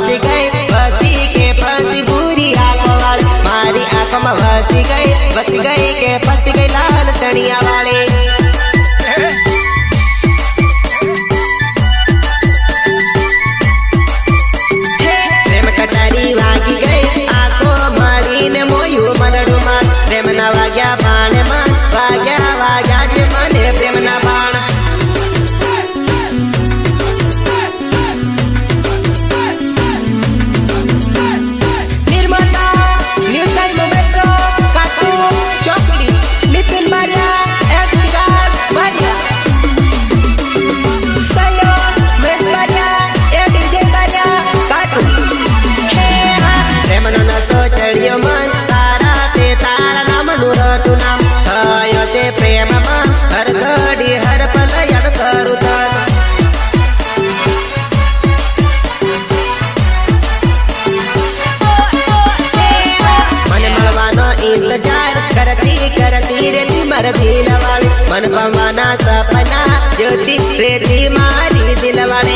फंस गए। फंसी के फंसी बुरी आँख मारी आँख में फंस गए। फंस गए के फंस गए लाल तनिया वाले। प्रेम वागी गए। आँखों मारी ने मोयू मनड़ू मार प्रेम ना वाग्या बाण मार अरबी लवाल मन बमाना सपना ज्योति रेती मारी दिलवाल